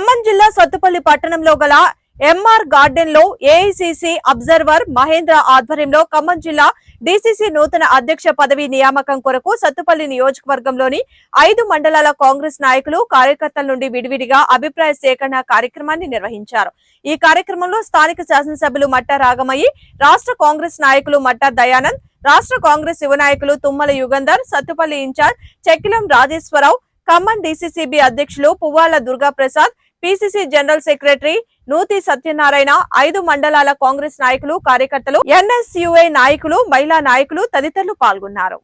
ఖమ్మం జిల్లా సత్తుపల్లి పట్టణంలో గల ఎంఆర్ గార్డెన్లో ఏఐసిసి అబ్జర్వర్ మహేంద్ర ఆధ్వర్యంలో ఖమ్మం జిల్లా డిసిసి నూతన అధ్యక్ష పదవి నియామకం కొరకు సత్తుపల్లి నియోజకవర్గంలోని ఐదు మండలాల కాంగ్రెస్ నాయకులు కార్యకర్తల నుండి విడివిడిగా అభిప్రాయ సేకరణ కార్యక్రమాన్ని నిర్వహించారు. ఈ కార్యక్రమంలో స్థానిక శాసనసభ్యులు మట్ట రాగమయ్యి రాష్ట్ర కాంగ్రెస్ నాయకులు మట్ట దయానంద్ రాష్ట్ర కాంగ్రెస్ యువ నాయకులు తుమ్మల యుగంధర్ సత్తుపల్లి ఇన్ఛార్జ్ చెక్కిలం రాజేశ్వరరావు ఖమ్మం డిసిసిబి అధ్యక్షులు Puvvala Durga Prasad PCC general secretary Nuthi Satyanarayana ఐదు మండలాల కాంగ్రెస్ నాయకులు కార్యకర్తలు ఎన్ఎస్యుఐ నాయకులు మహిళా నాయకులు తదితరులు పాల్గొన్నారు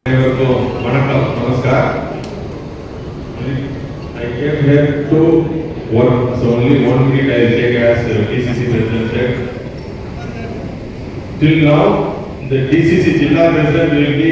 Till now, the DCC Jilla President will be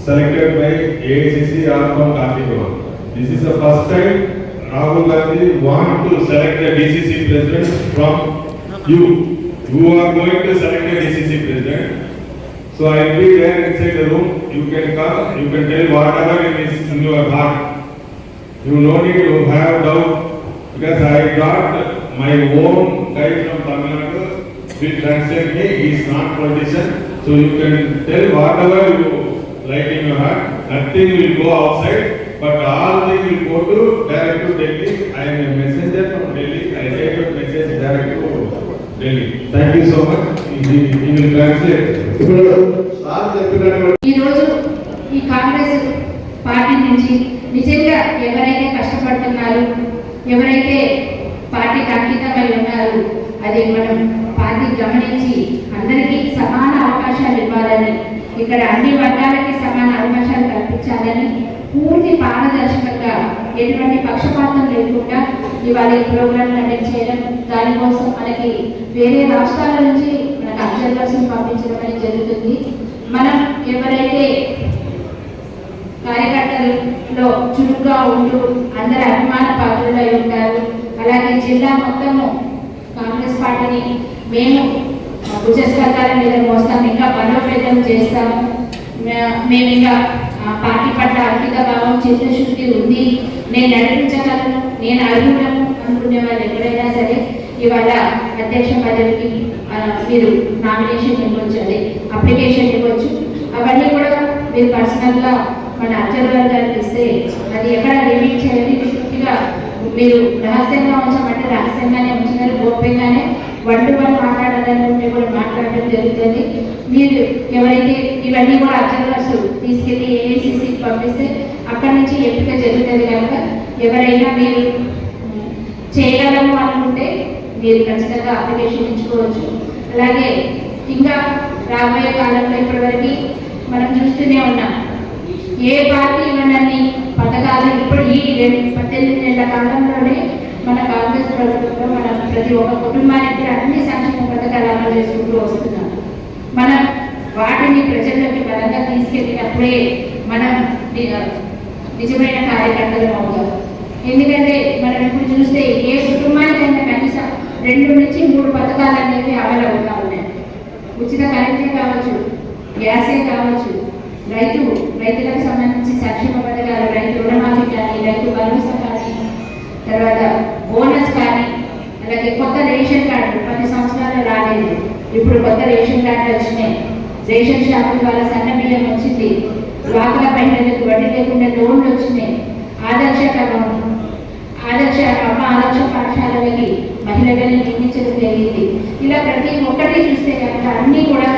selected by ACC or from Kantigor. This is the first time Rahul Gandhi want to select the DCC president from you. You are going to select the DCC president. So I will be there inside the room, you can come, you can tell whatever is in your heart. You no need to have doubt, because I got my own guy from Tamil Nadu, will translate me, he is not politician, so you can tell whatever you like in your heart, nothing will go outside, but all the will go to direct to Delhi I am messenger from Delhi I get your message direct to Delhi thank you so much ఇది ఇది will translate ఇప్పుడు sir చెప్పినటువంటి ఈ రోజు ఈ Congress party నుంచి నిజంగా ఎవరైతే కష్టపడుతున్నారు ఎవరైతే పార్టీ అంకితమై ఉన్నారు అది మనం పార్టీ గమనించి అందరికీ సమాన అవకాశాలు ఇవ్వాలని ఇక్కడ అన్ని వర్గాలకి సమాన అవకాశాలు కల్పించాలని పూర్తి పారదర్శకంగా ఎటువంటి పక్షపాతం లేకుండా ఇవాళ ఈ ప్రోగ్రాం కండక్ట్ చేయడం దానికోసం మనకి వేరే రాష్ట్రాల నుంచి మనకు అబ్జర్వర్స్ పంపించడం అనేది జరుగుతుంది. మనం ఎవరైతే కార్యకర్తలలో చురుగ్గా ఉంటూ అందరి అభిమాన పాత్రులై ఉంటారు అలాగే జిల్లా మొత్తము కాంగ్రెస్ పార్టీని మేము భుజస్కంధాల మీద మోస్తాం. ఇంకా బలోపేతం చేస్తాము మేము ఇంకా పార్టీ పట్ల అంకిత భావం చిత్తశుద్ధి ఉంది. నేను నడిపించగలను నేను అర్హుడను అనుకునే వాళ్ళు ఎక్కడైనా సరే ఇవాళ అధ్యక్ష పదవికి మీరు నామినేషన్ ఇవ్వచ్చు అదే అప్లికేషన్ ఇవ్వచ్చు. అవన్నీ కూడా మీరు పర్సనల్గా మన అబ్జర్వర్ గారికి ఇస్తే అది ఎక్కడ రిలీజ్ చేయాలి? పూర్తిగా మీరు రహస్యంగా ఉంచమంటే రహస్యంగానే ఉంచినారు గోప్యంగానే. వన్ టు వన్ మాట్లాడాలంటే కూడా మాట్లాడడం జరుగుతుంది. మీరు ఎవరైతే ఇవన్నీ కూడా అబ్జర్వర్స్ తీసుకెళ్ళి ఏఐసిసికి పంపిస్తే అక్కడి నుంచి ఎంపిక జరుగుతుంది కనుక ఎవరైనా మీరు చేయగలము అనుకుంటే మీరు ఖచ్చితంగా అప్లికేషన్ ఇచ్చుకోవచ్చు అలాగే ఇంకా రాబోయే కాలంలో ఇప్పటివరకు మనం చూస్తూనే ఉన్నాం. ఏ పార్టీ ఇవ్వనన్ని పథకాలు ఇప్పుడు ఈ రెండు పద్దెనిమిది నెలల కాలంలోనే మన కాంగ్రెస్ ప్రభుత్వంలో మన ప్రతి ఒక్క కుటుంబానికి అన్ని సంక్షేమ పథకాలు అమలు చేసుకుంటూ వస్తున్నాం మనం వాటిని ప్రజల్లోకి బలంగా తీసుకెళ్ళినప్పుడే మనం నిజమైన కార్యకర్తలు అవుతాం ఎందుకంటే మనం ఇప్పుడు చూస్తే ఏ కుటుంబానికైనా కనీసం రెండు నుంచి మూడు పథకాలు అనేవి అమలు అవుతా ఉన్నాయి. ఉచిత కరెంటే కావచ్చు గ్యాసే కావచ్చు రైతు రైతులకు సంబంధించి సంక్షేమ పథకాలు ఇప్పుడు కొత్త రేషన్ కార్డు వచ్చినాయి. రేషన్ షాపుల ద్వారా సన్న బియ్యం వచ్చింది. డ్వాక్రా మహిళలకు వడ్డీ లేకుండా లోన్లు వచ్చినాయి. ఆదర్శ క్రమం. ఆదర్శ అమ్మ ఆదర్శ పాఠశాలలకి మహిళలను నియమించడం జరిగింది. ఇలా ప్రతి ఒక్కటి చూస్తే కనుక అన్నీ కూడా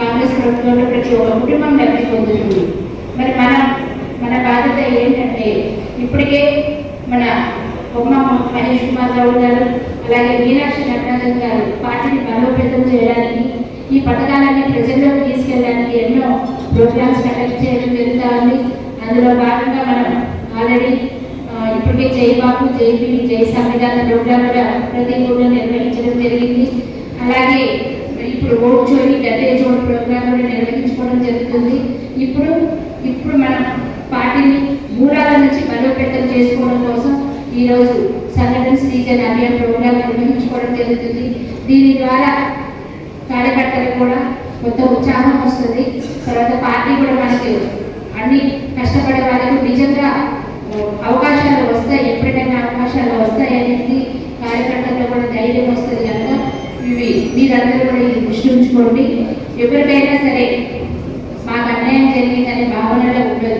కాంగ్రెస్ ప్రభుత్వంలో ప్రతి ఒక్క కుటుంబం లబ్ధి పొందుతుంది. మరి మన మన బాధ్యత ఏంటంటే ఇప్పటికే మన బొమ్మ మహేష్ కుమార్ రావు గారు అలాగే మీనాక్షి నటరాజన్ గారు పార్టీని బలోపేతం చేయడానికి ఈ పథకాలన్నీ ప్రజల్లోకి తీసుకెళ్ళడానికి ఎన్నో ప్రోగ్రామ్స్ కండక్ట్ చేయడం జరుగుతూ ఉంది అందులో భాగంగా మనం ఆల్రెడీ ఇప్పటికే జై బాబు జై జై సంవిధాన ప్రోగ్రామ్ కూడా ప్రతి ఊళ్ళో నిర్వహించడం జరిగింది. అలాగే ఇప్పుడు ఓట్ చోరీ గదే చోటు ప్రోగ్రామ్ కూడా నిర్వహించుకోవడం జరుగుతుంది. ఇప్పుడు ఇప్పుడు మనం పార్టీని మూలాల నుంచి బలోపేతం చేసుకోవడం కోసం ఈరోజు సంఘటన శ్రీజన్ అభియాన్ ప్రోగ్రాం నిర్వహించుకోవడం జరుగుతుంది. దీని ద్వారా కార్యకర్తలకు కూడా కొత్త ఉత్సాహం వస్తుంది. తర్వాత పార్టీ కూడా మనకి అన్ని కష్టపడే వాళ్ళకి నిజంగా అవకాశాలు వస్తాయి. ఎప్పుడైనా అవకాశాలు వస్తాయి అనేది కార్యకర్తల్లో కూడా ధైర్యం వస్తుంది కనుక ఇవి మీరందరూ కూడా ఇది దృష్టి ఉంచుకోండి. ఎవరికైనా సరే మాకు అన్యాయం జరిగిందనే భావనలో ఉండదు.